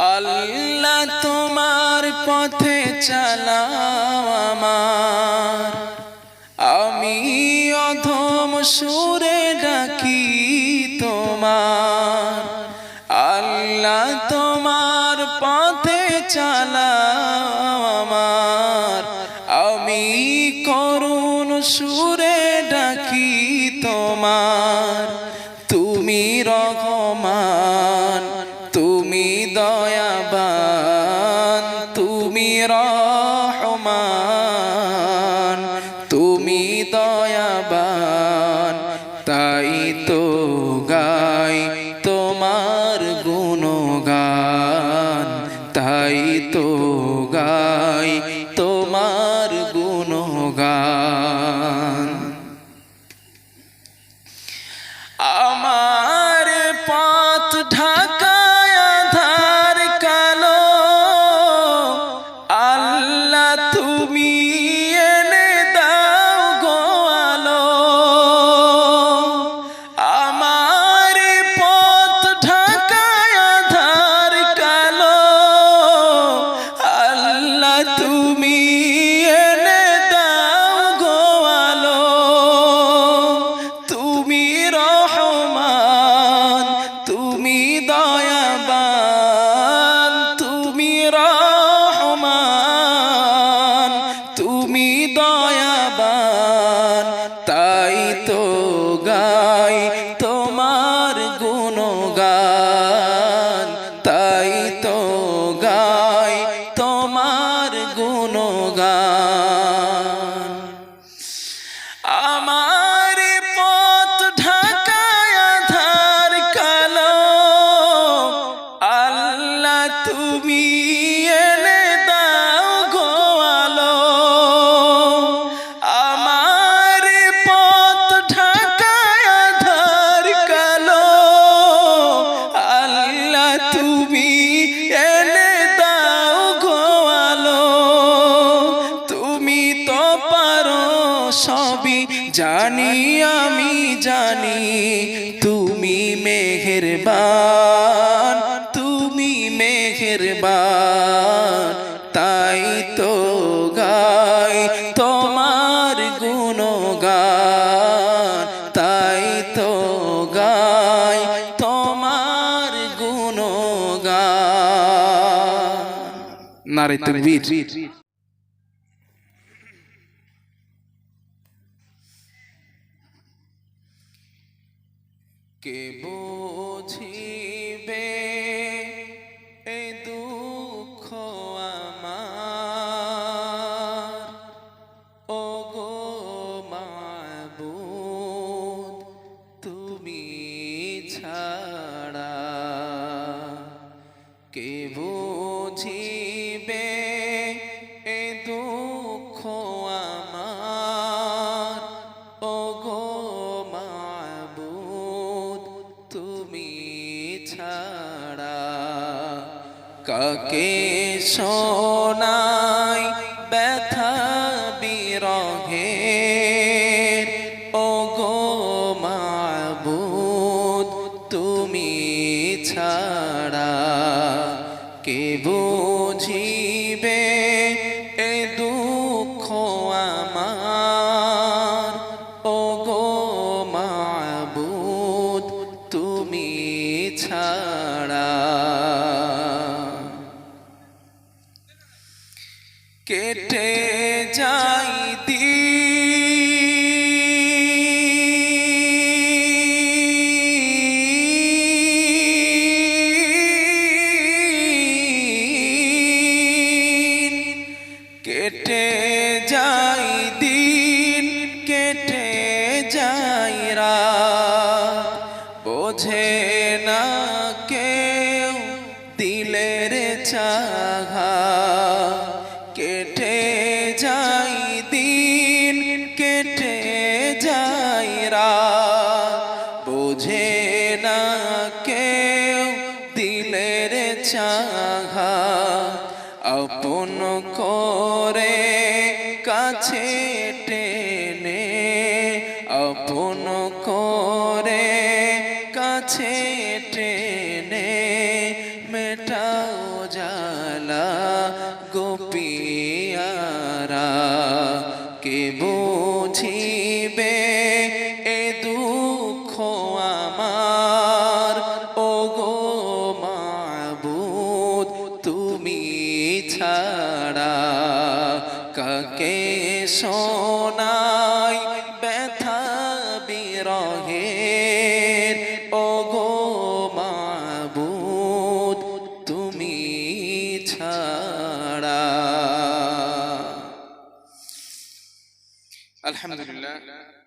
আল্লাহ তোমার পথে চালাও আমার। আমি অধম সুরে ডাকি তোমার। আল্লাহ তোমার পথে চালাও আমার। আমি করুণ সুরে ডাকি দয়াবান তুমি রহমান গাই তোমার গুণগান জানি, আমি জানি, তুমি মেহেরবান তুমি মেহেরবান। তাই তো গাই তোমার গুণগান। তাই তো গাই তোমার গুণগান। নারে তকবীর। কে বুঝিবে কাকে সোনাই ব্যথা বিরহে ও গো মাবুদ তুমি ছাড়া কেটে যাই দিন। কেটে যাই দিন কেটে যাই রাত। বোঝে যাই দিন কেটে যাই রাত। বোঝে না কেউ দিলের চাহা। আপন করে কাছে টেনে। আপন করে কাছে বুঝিবে এ দুঃখ আমার। ও গো মাবুদ তুমি ছাড়া কাকে সো الحمد لله.